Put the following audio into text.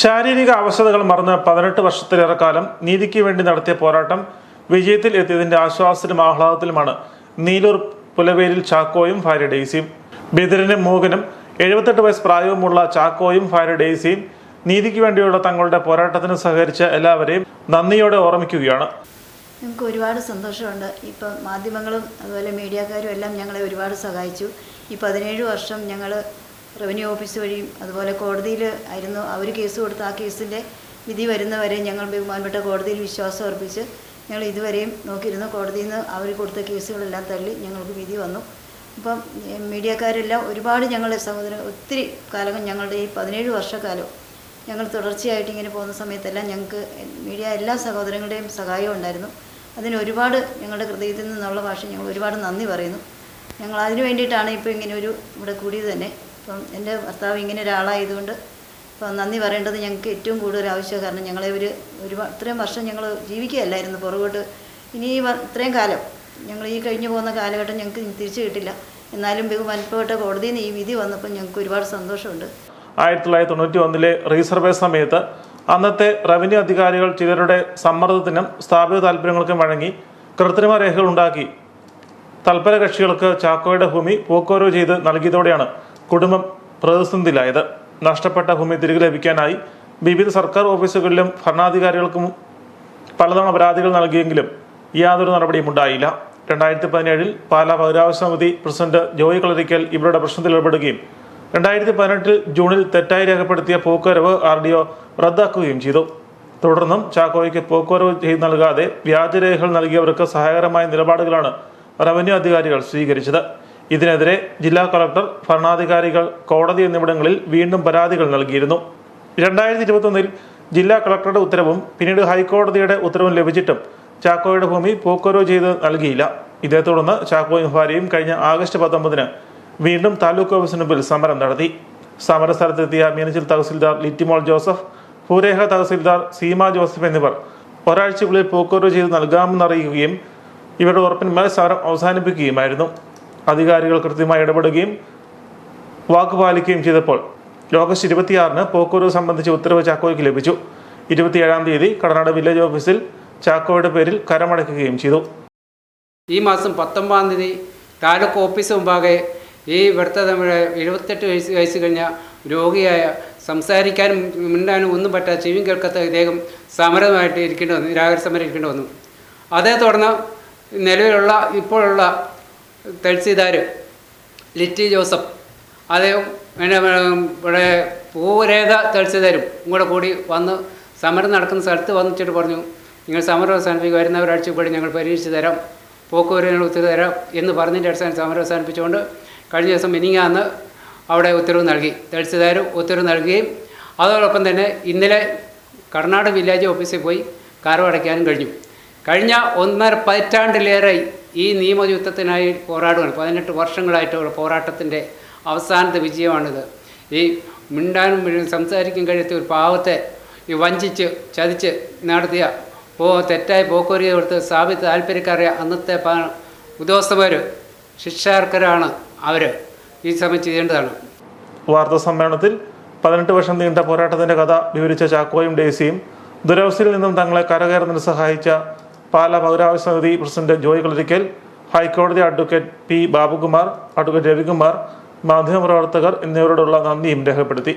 ശാരീരിക അവശതകൾ മറന്ന് പതിനെട്ട് വർഷത്തിലേറെ കാലം നീതിക്ക് വേണ്ടി നടത്തിയ പോരാട്ടം വിജയത്തിൽ എത്തിയതിന്റെ ആശ്വാസത്തിലും ആഹ്ലാദത്തിലുമാണ് നീലൂർ പുലവേലിൽ ചാക്കോയും ഭാര്യ ഡെയ്സിയും. ബിദിരനും മൂകനും എഴുപത്തെട്ട് വയസ്സ് പ്രായവുമുള്ള ചാക്കോയും ഭാര്യ ഡെയ്സിയും നീതിക്ക് വേണ്ടിയുള്ള തങ്ങളുടെ പോരാട്ടത്തിന് സഹകരിച്ച എല്ലാവരെയും നന്ദിയോടെ ഓർമ്മിക്കുകയാണ്. ഞങ്ങൾക്ക് ഒരുപാട് സന്തോഷമുണ്ട്. ഇപ്പം മാധ്യമങ്ങളും അതുപോലെ മീഡിയക്കാരും എല്ലാം ഞങ്ങളെ ഒരുപാട് സഹായിച്ചു. ഈ പതിനേഴ് വർഷം ഞങ്ങൾ റവന്യൂ ഓഫീസ് വഴിയും അതുപോലെ കോടതിയിൽ ആയിരുന്നു അവർ കേസ് കൊടുത്ത ആ കേസിന്റെ വിധി വരുന്നവരെ ഞങ്ങൾ ബഹുമാനപ്പെട്ട കോടതിയിൽ വിശ്വാസം അർപ്പിച്ച് ഞങ്ങൾ ഇതുവരെയും നോക്കിയിരുന്നു. കോടതിയിൽ നിന്ന് അവർ കൊടുത്ത കേസുകളെല്ലാം തള്ളി ഞങ്ങൾക്ക് വിധി വന്നു. അപ്പം മീഡിയക്കാരെല്ലാം ഒരുപാട് ഞങ്ങളെ സഹോദരൻ ഒത്തിരി കാലം ഞങ്ങളുടെ ഈ പതിനേഴ് വർഷക്കാലം ഞങ്ങൾ തുടർച്ചയായിട്ട് ഇങ്ങനെ പോകുന്ന സമയത്തെല്ലാം ഞങ്ങൾക്ക് മീഡിയ എല്ലാ സഹോദരങ്ങളുടെയും സഹായം ഉണ്ടായിരുന്നു. അതിന് ഒരുപാട് ഞങ്ങളുടെ ഹൃദയത്തിൽ നിന്നുള്ള ഭാഷ ഞങ്ങൾ ഒരുപാട് നന്ദി പറയുന്നു. ഞങ്ങൾ അതിനു വേണ്ടിയിട്ടാണ് ഇപ്പോൾ ഇങ്ങനെ ഒരു ഇവിടെ കൂടിയത് തന്നെ. അപ്പം എന്റെ ഭർത്താവ് ഇങ്ങനെ ഒരാളായതുകൊണ്ട് അപ്പം നന്ദി പറയേണ്ടത് ഞങ്ങൾക്ക് ഏറ്റവും കൂടുതൽ ആവശ്യമാണ്. കാരണം ഞങ്ങളെ ഒരു ഒരു ഇത്രയും വർഷം ഞങ്ങൾ ജീവിക്കുകയല്ലായിരുന്നു പുറകോട്ട്. ഇനി ഇത്രയും കാലം ഞങ്ങൾ ഈ കഴിഞ്ഞു പോകുന്ന കാലഘട്ടം ഞങ്ങൾക്ക് തിരിച്ചു കിട്ടില്ല. എന്നാലും ബഹുമാനപ്പെട്ട കോടതിയിൽ നിന്ന് ഈ വിധി വന്നപ്പോൾ ഞങ്ങൾക്ക് ഒരുപാട് സന്തോഷമുണ്ട്. ആയിരത്തി തൊള്ളായിരത്തി തൊണ്ണൂറ്റി ഒന്നിലെ റീസർവേ സമയത്ത് അന്നത്തെ റവന്യൂ അധികാരികൾ ചിലരുടെ സമ്മർദ്ദത്തിനും സ്ഥാപിത താല്പര്യങ്ങൾക്കും വഴങ്ങി കൃത്രിമ രേഖകൾ ഉണ്ടാക്കി. തൽപര കക്ഷികൾക്ക് ചാക്കോയുടെ ഭൂമി പോക്കോരോ ചെയ്ത് നൽകിയതോടെയാണ് കുടുംബം പ്രതിസന്ധിയിലായത്. നഷ്ടപ്പെട്ട ഭൂമി തിരികെ ലഭിക്കാനായി വിവിധ സർക്കാർ ഓഫീസുകളിലും ഭരണാധികാരികൾക്കും പലതവണ പരാതികൾ നൽകിയെങ്കിലും യാതൊരു നടപടിയും ഉണ്ടായില്ല. രണ്ടായിരത്തി പതിനേഴിൽ പാലാ പൗരാവകാശ സമിതി പ്രസിഡന്റ് ജോയി കളരിക്കൽ ഇവരുടെ പ്രശ്നത്തിൽ ഇടപെടുകയും രണ്ടായിരത്തി പതിനെട്ടിൽ ജൂണിൽ തെറ്റായി രേഖപ്പെടുത്തിയ പോക്കുവരവ് ആർ ഡി ഒ റദ്ദാക്കുകയും ചെയ്തു. തുടർന്നും ചാക്കോയ്ക്ക് പോക്കുവരവ് ചെയ്ത് നൽകാതെ വ്യാജരേഖകൾ നൽകിയവർക്ക് സഹായകരമായ നിലപാടുകളാണ് റവന്യൂ അധികാരികൾ സ്വീകരിച്ചത്. ഇതിനെതിരെ ജില്ലാ കളക്ടർ ഭരണാധികാരികൾ കോടതി എന്നിവിടങ്ങളിൽ വീണ്ടും പരാതികൾ നൽകിയിരുന്നു. രണ്ടായിരത്തി ഇരുപത്തൊന്നിൽ ജില്ലാ കളക്ടറുടെ ഉത്തരവും പിന്നീട് ഹൈക്കോടതിയുടെ ഉത്തരവും ലഭിച്ചിട്ടും ചാക്കോയുടെ ഭൂമി പോക്കോരോ ചെയ്ത് നൽകിയില്ല. ഇതേ തുടർന്ന് ചാക്കോയും ഭാര്യയും കഴിഞ്ഞ ആഗസ്റ്റ് പത്തൊമ്പതിന് വീണ്ടും താലൂക്ക് ഓഫീസിന് മുമ്പിൽ സമരം നടത്തി. സമരസ്ഥലത്തെത്തിയ മീനച്ചിൽ തഹസിൽദാർ ലിറ്റിമോൾ ജോസഫ് ഭൂരേഖ തഹസിൽദാർ സീമ ജോസഫ് എന്നിവർ ഒരാഴ്ചക്കുള്ളിൽ പോക്കോരോ ചെയ്ത് നൽകാമെന്ന് അറിയിക്കുകയും ഇവരുടെ ഉറപ്പിന്മേൽ സമരം അവസാനിപ്പിക്കുകയുമായിരുന്നു. അധികാരികൾ കൃത്യമായി ഇടപെടുകയും വാക്ക് പാലിക്കുകയും ചെയ്തപ്പോൾ ഓഗസ്റ്റ് ഇരുപത്തിയാറിന് പോക്കൂരു സംബന്ധിച്ച ഉത്തരവ് ചാക്കോയ്ക്ക് ലഭിച്ചു. ഇരുപത്തിയേഴാം തീയതി കടനാട് വില്ലേജ് ഓഫീസിൽ ചാക്കോയുടെ പേരിൽ കരമടയ്ക്കുകയും ചെയ്തു. ഈ മാസം പത്തൊമ്പതാം തീയതി താലൂക്ക് ഓഫീസ് മുമ്പാകെ ഈ ഇവിടുത്തെ നമ്മുടെ എഴുപത്തെട്ട് വയസ്സ് വയസ്സ് കഴിഞ്ഞ രോഗിയായ സംസാരിക്കാനും മിണ്ടാനും ഒന്നും പറ്റാത്ത ചെവിയും കേൾക്കാത്ത ഇദ്ദേഹം സമരമായിട്ട് ഇരിക്കേണ്ടി വന്നു നിരാഹാര സമരം ഇരിക്കേണ്ടി വന്നു. അതേ തുടർന്ന് നിലവിലുള്ള ഇപ്പോഴുള്ള തഹസീൽദാർ ലിറ്റി ജോസഫ്. അദ്ദേഹം ഇവിടെ പൂരേഖ തഴ്സിദാരും കൂടെ കൂടി വന്ന് സമരം നടക്കുന്ന സ്ഥലത്ത് വന്നിട്ട് പറഞ്ഞു നിങ്ങൾ സമരം അവസാനിപ്പിക്കുക. വരുന്ന ഒരാഴ്ച കൂടി ഞങ്ങൾ പരീക്ഷിച്ച് തരാം. പോക്കുവരവിനുള്ള ഉത്തരവ് തരാം എന്ന് പറഞ്ഞതിന്റെ അടിസ്ഥാനം സമരം അവസാനിപ്പിച്ചുകൊണ്ട് കഴിഞ്ഞ ദിവസം മിനിങ്ങാന്ന് അവിടെ ഉത്തരവ് നൽകി. തഴ്സിദാരും ഉത്തരവ് നൽകുകയും അതോടൊപ്പം തന്നെ ഇന്നലെ കർണാടക വില്ലേജ് ഓഫീസിൽ പോയി കരമടയ്ക്കാനും കഴിഞ്ഞു. കഴിഞ്ഞ ഒന്നര പതിറ്റാണ്ടിലേറെ ഈ നിയമയുദ്ധത്തിനായി പോരാടുകയാണ്. പതിനെട്ട് വർഷങ്ങളായിട്ടുള്ള പോരാട്ടത്തിന്റെ അവസാനത്തെ വിജയമാണിത്. ഈ മിണ്ടാനും സംസാരിക്കാൻ കഴിയാത്ത ഒരു പാവത്തെ ഈ വഞ്ചിച്ച് ചതിച്ച് നടത്തിയ പോ തെറ്റായി പോക്കോരിയ കൊടുത്ത് സ്ഥാപിത താല്പര്യക്കാരെ അന്നത്തെ ഉദ്യോഗസ്ഥന്മാർ ശിക്ഷാർക്കരാണ് അവർ ഈ സമയം ചെയ്യേണ്ടതാണ്. വാർത്താ സമ്മേളനത്തിൽ പതിനെട്ട് വർഷം നീണ്ട പോരാട്ടത്തിന്റെ കഥ വിവരിച്ച ചാക്കോയും ഡേസിയും ദുരവസ്ഥയിൽ നിന്നും തങ്ങളെ കരകയറുന്നതിന് സഹായിച്ച പാലാ പൗരാവകാശ സമിതി president Joy Kalarickal high court advocate P Babukumar advocate Ravikumar മാധ്യമപ്രവർത്തകർ എന്നിവരോടുള്ള നന്ദിയും രേഖപ്പെടുത്തി.